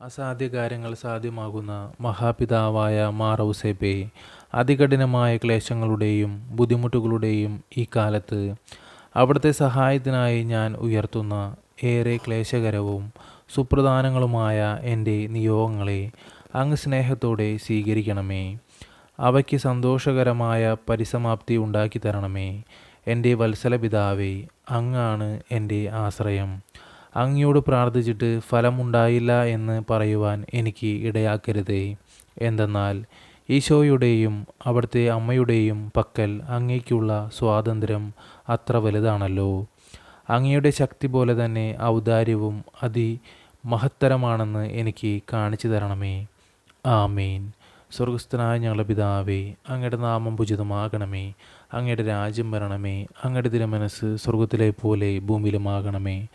അസാധ്യ കാര്യങ്ങൾ സാധ്യമാകുന്ന മഹാപിതാവായ മാറൗസേപ്പെ അതികഠിനമായ ക്ലേശങ്ങളുടെയും ബുദ്ധിമുട്ടുകളുടെയും ഈ കാലത്ത് അവിടുത്തെ സഹായത്തിനായി ഞാൻ ഉയർത്തുന്ന ഏറെ ക്ലേശകരവും സുപ്രധാനങ്ങളുമായ എന്റെ നിയോഗങ്ങളെ അങ്ങ് സ്നേഹത്തോടെ സ്വീകരിക്കണമേ. അവയ്ക്ക് സന്തോഷകരമായ പരിസമാപ്തി ഉണ്ടാക്കി തരണമേ. എന്റെ വത്സല പിതാവേ അങ്ങാണ് എന്റെ ആശ്രയം. അങ്ങയോട് പ്രാർത്ഥിച്ചിട്ട് ഫലമുണ്ടായില്ല എന്ന് പറയുവാൻ എനിക്ക് ഇടയാക്കരുതേ. എന്തെന്നാൽ ഈശോയുടെയും അവിടുത്തെ അമ്മയുടെയും പക്കൽ അങ്ങേക്കുള്ള സ്വാതന്ത്ര്യം അത്ര വലുതാണല്ലോ. അങ്ങയുടെ ശക്തി പോലെ തന്നെ ഔദാര്യവും അതി മഹത്തരമാണെന്ന് എനിക്ക് കാണിച്ചു തരണമേ. ആമീൻ. സ്വർഗസ്ഥനായ ഞങ്ങളുടെ പിതാവേ അങ്ങയുടെ നാമം പൂജിതമാകണമേ. അങ്ങയുടെ രാജ്യം വരണമേ. അങ്ങയുടെ തിരുമനസ് സ്വർഗത്തിലെ പോലെ ഭൂമിയിലുമാകണമേ.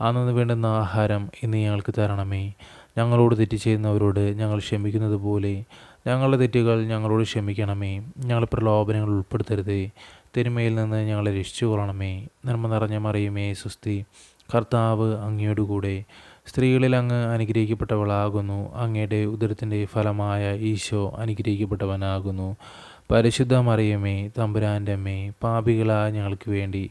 അന്നു വേണ്ടുന്ന ആഹാരം ഇന്ന് ഞങ്ങൾക്ക് തരണമേ. ഞങ്ങളോട് തെറ്റ് ചെയ്യുന്നവരോട് ഞങ്ങൾ ക്ഷമിക്കുന്നത് പോലെ ഞങ്ങളുടെ തെറ്റുകൾ ഞങ്ങളോട് ക്ഷമിക്കണമേ. ഞങ്ങൾ പ്രലോഭനങ്ങൾ ഉൾപ്പെടുത്തരുതേ. തിരുമയിൽ നിന്ന് ഞങ്ങളെ രക്ഷിച്ചു കൊള്ളണമേ. നന്മ നിറഞ്ഞ മറിയുമേ സുസ്തി. കർത്താവ് അങ്ങയോടുകൂടെ സ്ത്രീകളിൽ അങ്ങ് അനുഗ്രഹിക്കപ്പെട്ടവളാകുന്നു. അങ്ങയുടെ ഉദരത്തിന്റെ ഫലമായ ഈശോ അനുഗ്രഹിക്കപ്പെട്ടവനാകുന്നു. പരിശുദ്ധ മറിയമേ തമ്പുരാന്റെ അമ്മേ പാപികളായ ഞങ്ങൾക്ക് വേണ്ടി